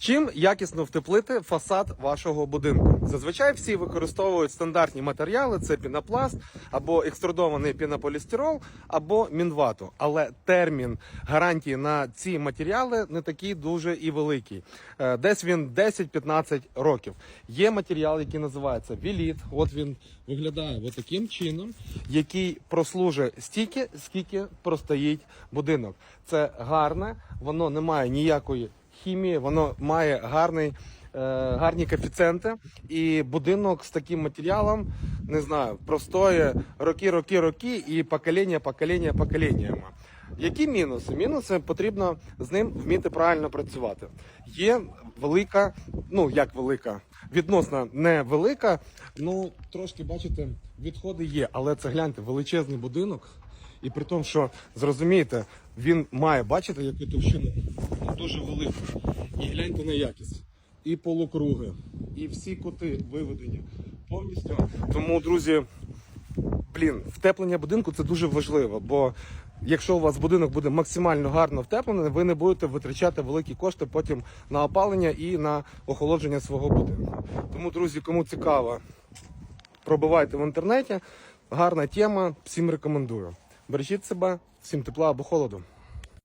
Чим якісно втеплити фасад вашого будинку? Зазвичай всі використовують стандартні матеріали: це пінопласт або екструдований пінополістирол, або мінвату. Але термін гарантії на ці матеріали не такий дуже і великий. Е, Десь він 10-15 років. Є матеріал, який називається Віліт. От він виглядає таким чином, який прослужить стільки, скільки простоїть будинок. Це гарне, воно не має ніякої хімії, воно має гарний, е, гарні коефіцієнти. І будинок з таким матеріалом, не знаю, простоє роки, роки, роки і покоління, покоління, поколіннями. Які мінуси? Мінуси потрібно з ним вміти правильно працювати. Є велика, ну як велика, відносно невелика, ну трошки бачите, відходи є, але це гляньте, величезний будинок. І при тому, що зрозумієте, він має бачити, яку товщину дуже велику. І гляньте на якість. І полукруги, і всі кути виведені повністю. Тому, друзі, блін, втеплення будинку це дуже важливо, бо якщо у вас будинок буде максимально гарно втеплений, ви не будете витрачати великі кошти потім на опалення і на охолодження свого будинку. Тому, друзі, кому цікаво, пробивайте в інтернеті. Гарна тема, всім рекомендую. Бережіть себе, всім тепла або холоду.